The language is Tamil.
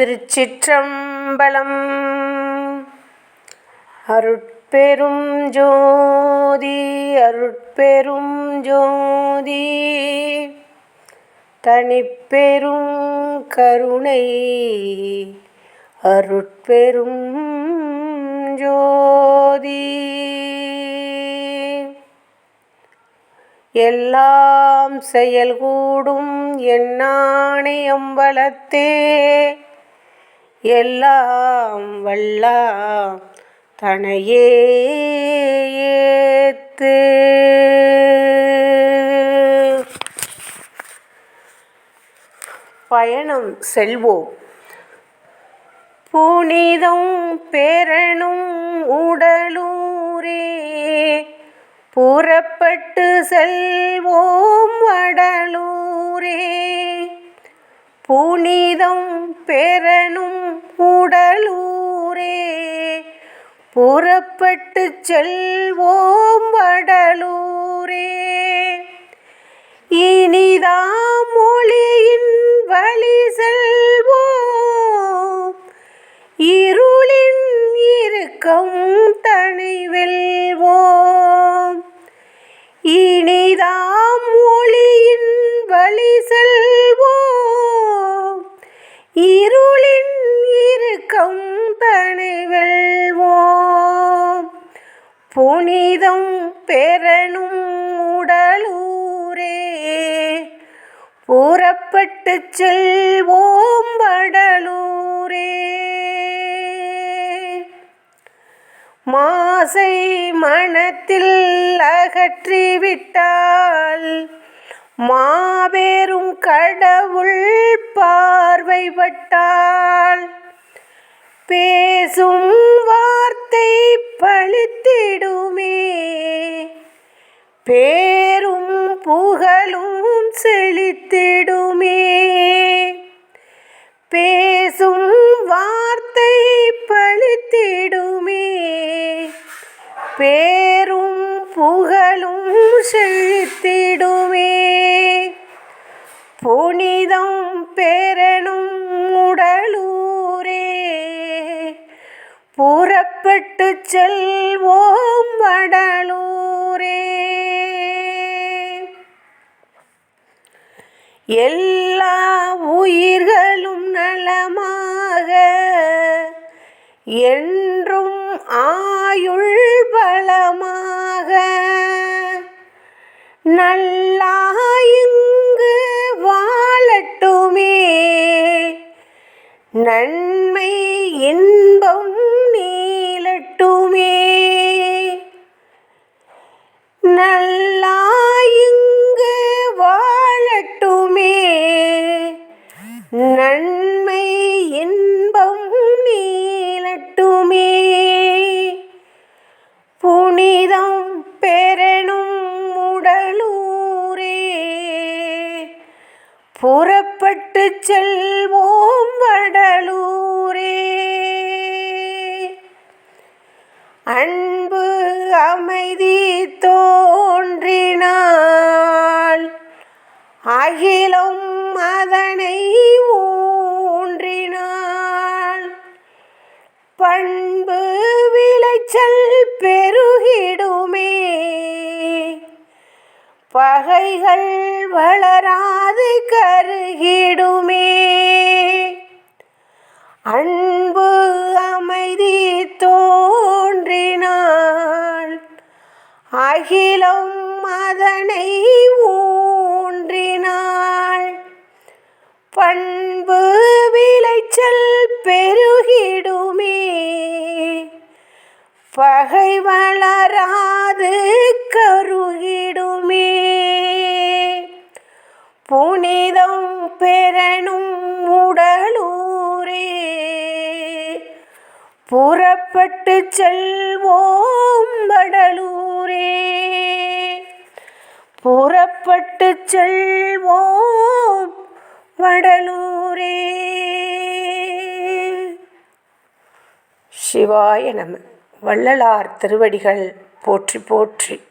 திருச்சிற்றம்பலம். அருட்பெரும் ஜோதி அருட்பெரும் ஜோதி. தனிப்பெரும் கருணை அருட்பெரும் ஜோதி. எல்லாம் செயல்கூடும் எண்ணாணி அம்பலத்தே எல்லாம் வல்லாம் தனையே ஏத்து. பயணம் செல்வோம். புனிதம் பேரணும் உடலூரே புறப்பட்டு செல்வோம் வடலூரே. புனிதம் பெறணும் உடலூரே. புறப்பட்டு செல்வோம் வடலூரே. இனிதாம் மொழியே இருளின் இறுக்கம் தனி வெல்வோம். புனிதம் பெறணும் உடலூரே. புறப்பட்டு செல்வோம் வடலூரே. மாசை மனத்தில் அகற்றிவிட்டால் மாபெரும் கடவுள் பா பார்வைப்பட்டால் பேசும் வார்த்தை பழித்திடுமே. பேரும் புகழும் செழித்திடுமே. புனிதம் பெறணும் உடலூரே. புறப்பட்டு செல்வோம் வடலூரே. எல்லா உயிர்களும் நலமாக என்றும் ஆயுள் பலமாக. நல்லாயுங்க நன்மை இன்பம் நீளட்டுமே நல்லாயிங்கு வாழட்டுமே. நன்மை இன்பம் நீளட்டுமே புனிதம் பெற புறப்பட்டு செல்வோம் வடலூரே. அன்பு அமைதி தோன்றினாள் அகிலம் அதனை ஊன்றினாள் பண்பு விளைச்சல் பெருகிடுமே பகைகள் வளராது கருகிடுமே. அன்பு அமைதி தோன்றினால் அகிலம் அதனை ஊன்றினாள் பண்பு விளைச்சல் பெருகிடுமே. பகை வளரா புனிதம் பெறணும் உடலூரே. புறப்பட்டு செல்வோம் வடலூரே. புறப்பட்டு செல்வோம் வடலூரே. சிவாய நம. வள்ளலார் திருவடிகள் போற்றி போற்றி.